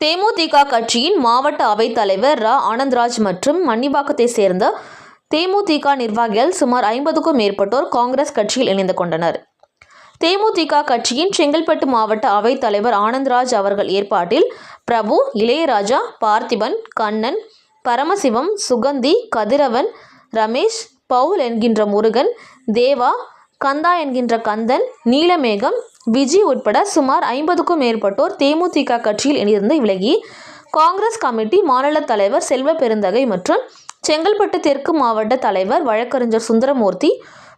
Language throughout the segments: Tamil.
தேமுதிக கட்சியின் மாவட்ட அவைத் தலைவர் ரா. ஆனந்த்ராஜ் மற்றும் மன்னிபாக்கத்தை சேர்ந்த தேமுதிக நிர்வாகிகள் சுமார் ஐம்பதுக்கும் மேற்பட்டோர் காங்கிரஸ் கட்சியில் இணைந்து கொண்டனர். தேமுதிக கட்சியின் செங்கல்பட்டு மாவட்ட அவைத் தலைவர் ஆனந்த்ராஜ் அவர்கள் ஏற்பாட்டில் பிரபு இளையராஜா பார்த்திபன் கண்ணன் பரமசிவம் சுகந்தி கதிரவன் ரமேஷ் பவுல் என்கின்ற முருகன் தேவா கந்தா என்கின்ற கந்தன் நீலமேகம் விஜி உட்பட சுமார் ஐம்பதுக்கும் மேற்பட்டோர் தேமுதிக கட்சியில் இணைந்து விலகி காங்கிரஸ் கமிட்டி மாநில தலைவர் செல்வ பெருந்தகை மற்றும் செங்கல்பட்டு தெற்கு மாவட்ட தலைவர் வழக்கறிஞர் சுந்தரமூர்த்தி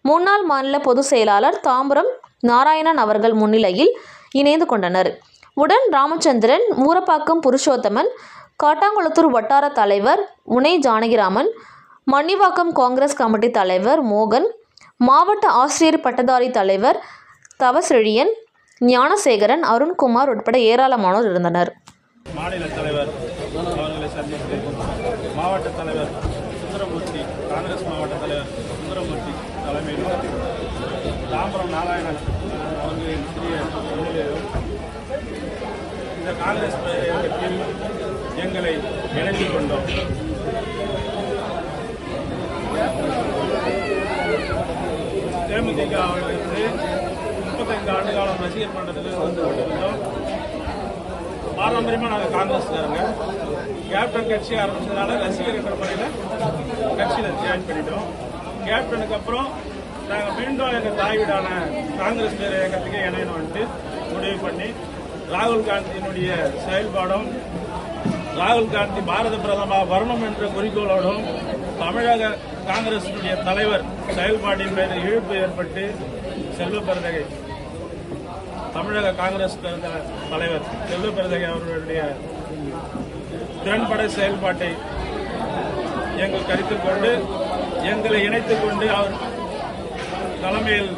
முன்னாள் மாநில பொதுச் செயலாளர் தாம்பரம் நாராயணன் அவர்கள் முன்னிலையில் இணைந்து கொண்டனர். உடன் ராமச்சந்திரன் மூரப்பாக்கம் புருஷோத்தமன் காட்டாங்குளத்தூர் வட்டார தலைவர் முனை ஜானகிராமன் மன்னிவாக்கம் காங்கிரஸ் கமிட்டி தலைவர் மோகன் மாவட்ட ஆசிரியர் பட்டதாரி தலைவர் தவசெழியன் ஞானசேகரன் அருண்குமார் உட்பட ஏராளமானோர் இருந்தனர். மாநில தலைவர் அவர்களை சந்தித்து மாவட்ட தலைவர் சுந்தரமூர்த்தி காங்கிரஸ் மாவட்ட தலைவர் சுந்தரமூர்த்தி தலைமையில் தாம்பரம் நாராயணன் அவர்களின் சிறிய இந்த காங்கிரஸ் எங்களை இணைத்துக் கொண்டோம். தேமுதிக அவர்களுக்கு முப்பத்தைந்து ஆண்டு காலம் ரசிகர் மன்றத்தில் வந்து கொண்டிருந்தோம் பாரம்பரியமாக நாங்கள் காங்கிரஸ்காரங்க கேப்டன் கட்சி ஆரம்பிச்சதுனால ரசிகர் என்ற முறையில் கட்சியில் ஜாயின் பண்ணிட்டோம். கேப்டனுக்கு அப்புறம் நாங்கள் மீண்டும் எங்கள் தாய்வீடான காங்கிரஸ் பேர் இயக்கத்துக்கு இணையணும்ட்டு முடிவு பண்ணி ராகுல் காந்தியினுடைய செயல்பாடும் ராகுல் காந்தி பாரத பிரதமர் வரணும் என்ற குறிக்கோளோடும் தமிழக காங்கிரசினுடைய தலைவர் செயல்பாட்டின் மீது இழுப்பு ஏற்பட்டு செல்வ பெருந்தகை தமிழக காங்கிரஸ் தலைவர் செல்வ பெருந்தகை அவர்களுடைய திறன்பட செயல்பாட்டை எங்கள் கருத்தில் கொண்டு எங்களை இணைத்துக் கொண்டு அவர் தலைமையில்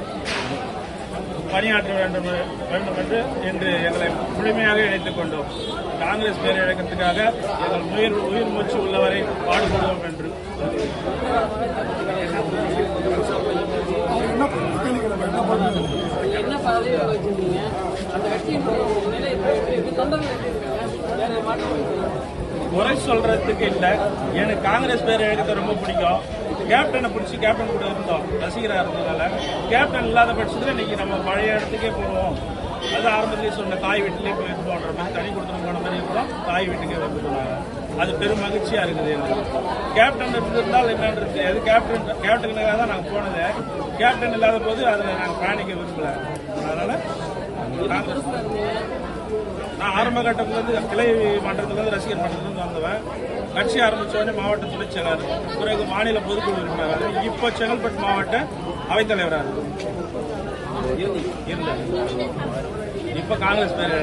பணியாற்ற வேண்டும் வேண்டும் என்று இன்று எங்களை முழுமையாக இணைத்துக் கொண்டோம். காங்கிரஸ் பேரிழக்கத்துக்காக எங்கள் உயிர் உயிர் மூச்சு உள்ளவரை பாடுபடுவோம் என்று. என்ன பதவி அந்த நிலை தொண்டர்கள்? குறை சொல்றதுக்கு இல்ல. எனக்கு காங்கிரஸ் பேர் எடுக்க ரொம்ப பிடிக்கும். கேப்டனை பிடிச்சி கேப்டன் கூட இருந்தோம். ரசிகராக இருந்ததால கேப்டன் இல்லாத பட்சத்தில் இன்னைக்கு நம்ம பழைய இடத்துக்கே போவோம். அது ஆரம்பத்திலேயே சொன்ன தாய் வீட்டிலே போயிருந்தோன்ற மாதிரி தனி கொடுத்துட்டு போன மாதிரி இருந்தோம் தாய் வீட்டுக்கே வந்துருந்தாங்க அது பெரும் மகிழ்ச்சியாக இருக்குது எங்களுக்கு கேப்டன் இருந்திருந்தால் என்னன்றது அது கேப்டன் கேப்டனுக்காக தான் நாங்கள் போனது. கேப்டன் இல்லாத போது அதில் நாங்கள் பயணிக்க விரும்பல. அதனால் நாங்கள் நான் ஆரம்ப கட்டத்துலேருந்து கிளை மன்றத்துலேருந்து ரசிகர் மன்றத்துல இருந்து வந்தவன். கட்சி ஆரம்பிச்ச மாவட்ட துணைச் செயலாளர் பிறகு மாநில பொதுக்குழு உறுப்பினர் இப்போ செங்கல்பட்டு மாவட்ட அவைத்தலைவராக இருந்தேன் இப்போ காங்கிரஸ் பேர்